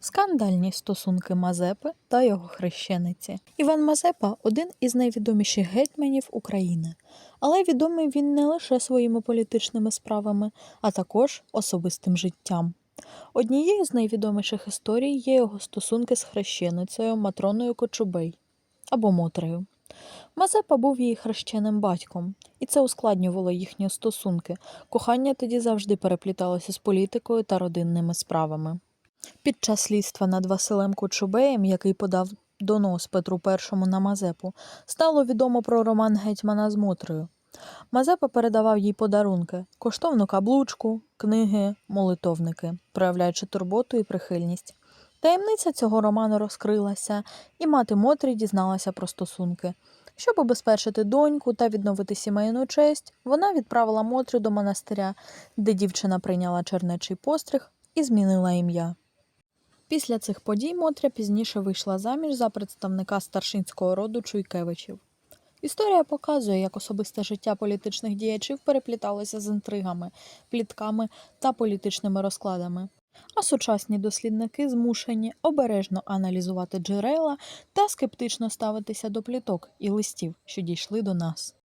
Скандальні стосунки Мазепи та його хрещениці. Іван Мазепа один із найвідоміших гетьманів України, але відомий він не лише своїми політичними справами, а також особистим життям. Однією з найвідоміших історій є його стосунки з хрещеницею Матроною Кочубей або Мотрею. Мазепа був її хрещеним батьком, і це ускладнювало їхні стосунки. Кохання тоді завжди перепліталося з політикою та родинними справами. Під час слідства над Василем Кочубеєм, який подав донос Петру І на Мазепу, стало відомо про роман гетьмана з Мотрею. Мазепа передавав їй подарунки коштовну каблучку, книги, молитовники, проявляючи турботу і прихильність. Таємниця цього роману розкрилася, і мати Мотрі дізналася про стосунки. Щоб обезпечити доньку та відновити сімейну честь, вона відправила Мотрю до монастиря, де дівчина прийняла чернечий постриг і змінила ім'я. Після цих подій Мотря пізніше вийшла заміж за представника старшинського роду Чуйкевичів. Історія показує, як особисте життя політичних діячів перепліталося з інтригами, плітками та політичними розкладами. А сучасні дослідники змушені обережно аналізувати джерела та скептично ставитися до пліток і листів, що дійшли до нас.